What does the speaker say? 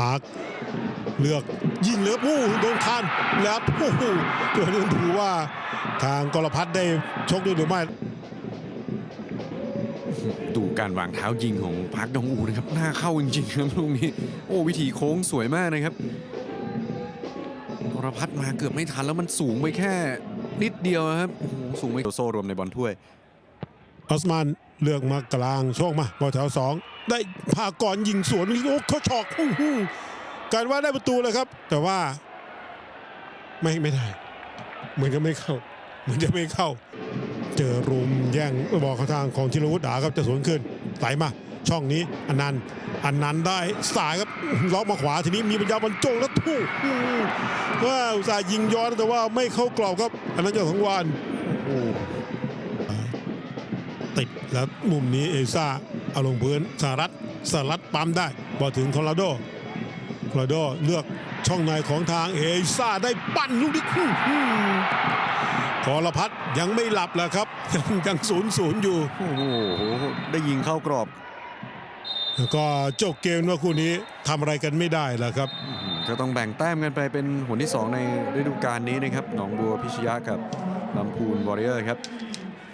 ปาร์คเลือกยิงเหลือผู้โดนคานแล้วโอ้โหตัวนี้ถือว่าทางกรพัฒน์ได้ชกด้วยหรือไม่ดูการวางเท้ายิงของพักดองอูนะครับหน้าเข้าจริงๆครับลูกนี้โอ้วิธีโค้งสวยมากนะครับกรพัฒน์มาเกือบไม่ทันแล้วมันสูงไปแค่นิดเดียวครับโอ้โหสูงไปโซรวมในบอลถ้วย ออสมานเลือกมากลางช่วงมาบอลแถวสองได้พาก่อนยิงสวนโอ้เขาฉอกการว่าได้ประตูเลยครับ แต่ว่า ไม่ไม่ได้ เหมือนจะไม่เข้า เหมือนจะไม่เข้า เจอรุมแย่งบอกเขาทางของธีรวุฒิดาครับจะสวนขึ้นไหลมา ช่องนี้อันนันต์อันนันต์ได้สายครับล็อกมาขวาทีนี้มีปัญญาบรรจงแล้วถูกอื้อว่าอุตส่าห์ยิงย้อนแต่ว่าไม่เข้ากรอบครับ อันนั้นจะสังวานโอ้ ติดแล้วมุมนี้เอซ่าเอาลงพื้นสหรัฐสหรัฐปั๊มได้บอลถึงโคลราโดโคลราโดเลือกช่องในของทางเอซ่าได้ปั้นลูกนี้อื้อหือพรพัฒน์ยังไม่หลับแหละครับ ยังยังศูนย์ศูนย์อยู่ โอ้โห ได้ยิงเข้ากรอบ แล้วก็จบเกมว่าคู่นี้ทำอะไรกันไม่ได้แล้วครับอื้อหือก็ต้องแบ่งแต้มกันไปเป็นหนที่ 2 ในฤดูกาลนี้นะครับ หนองบัวพิชยะกับลำพูนวอริเออร์ครับ